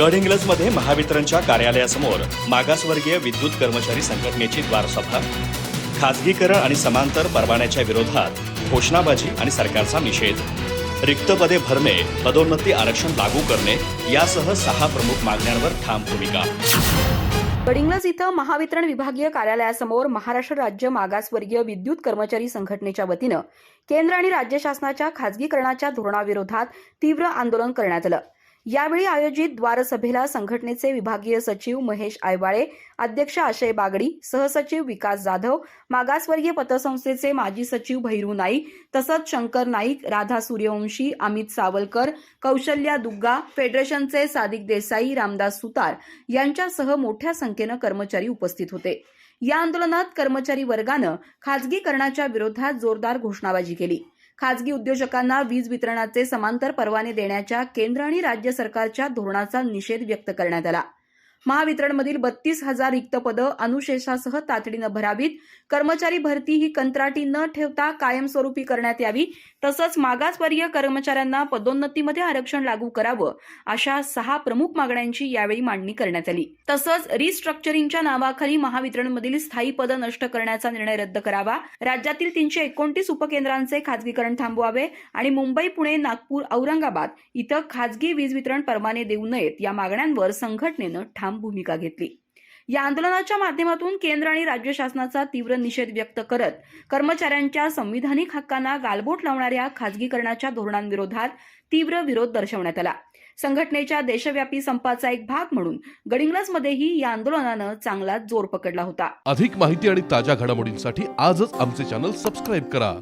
गडहिंग्लजमध्ये महावितरणच्या कार्यालयासमोर मागासवर्गीय विद्युत कर्मचारी संघटनेची द्वारसभा. खाजगीकरण आणि समांतर परवान्याच्या विरोधात घोषणाबाजी आणि सरकारचा निषेध. रिक्त पदे भरणे पदोन्नती आरक्षण लागू करणे यासह सहा प्रमुख मागण्यांवर ठाम भूमिका. गडिंग्लज इथं महावितरण विभागीय कार्यालयासमोर महाराष्ट्र राज्य मागासवर्गीय विद्युत कर्मचारी संघटनेच्या वतीनं केंद्र आणि राज्य शासनाच्या खाजगीकरणाच्या धोरणाविरोधात तीव्र आंदोलन करण्यात आलं. यावेळी आयोजित द्वारसभेला संघटनेचे विभागीय सचिव महेश आयवाळे अध्यक्ष आशय बागडी सहसचिव विकास जाधव मागासवर्गीय पतसंस्थेचे माजी सचिव भैरू नाईक तसंच शंकर नाईक राधा सूर्यवंशी अमित सावलकर कौशल्या दुग्गा फेडरेशनचे सादिक देसाई रामदास सुतार यांच्यासह मोठ्या संख्येनं कर्मचारी उपस्थित होते. या आंदोलनात कर्मचारी वर्गानं खाजगीकरणाच्या विरोधात जोरदार घोषणाबाजी केली. खाजगी उद्योजकांना वीज वितरणाचे समांतर परवाने देण्याच्या केंद्र आणि राज्य सरकारच्या धोरणाचा निषेध व्यक्त करण्यात आला. महावितरणमधील बत्तीस हजार रिक्त पदं अनुशेषासह तातडीनं भरावीत. कर्मचारी भरती ही कंत्राटी न ठेवता कायमस्वरूपी करण्यात यावी. तसंच मागासवर्गीय कर्मचाऱ्यांना पदोन्नतीमध्ये आरक्षण लागू करावं अशा सहा प्रमुख मागण्यांची यावेळी मांडणी करण्यात आली. तसंच रिस्ट्रक्चरिंगच्या नावाखाली महावितरणमधील स्थायी पदं नष्ट करण्याचा निर्णय रद्द करावा. राज्यातील तीनशे एकोणतीस उपकेंद्रांचे खाजगीकरण थांबवावे आणि मुंबई पुणे नागपूर औरंगाबाद इथं खाजगी वीज वितरण परवाने देऊ नयेत या मागण्यांवर संघटनेनं ठाम भूमिका घेतली. या आंदोलनाच्या माध्यमातून केंद्र आणि राज्य शासनाचा तीव्र निषेध व्यक्त करत कर्मचाऱ्यांच्या संविधानिक हक्कांना गालबोट लावणाऱ्या खाजगीकरणाच्या धोरणांविरोधात तीव्र विरोध दर्शवण्यात आला. संघटनेच्या देशव्यापी संपाचा एक भाग म्हणून गडिंग्लजमध्येही या आंदोलनानं चांगलाच जोर पकडला होता. अधिक माहिती आणि ताज्या घडामोडींसाठी आजच आमचे चॅनल सबस्क्राईब करा.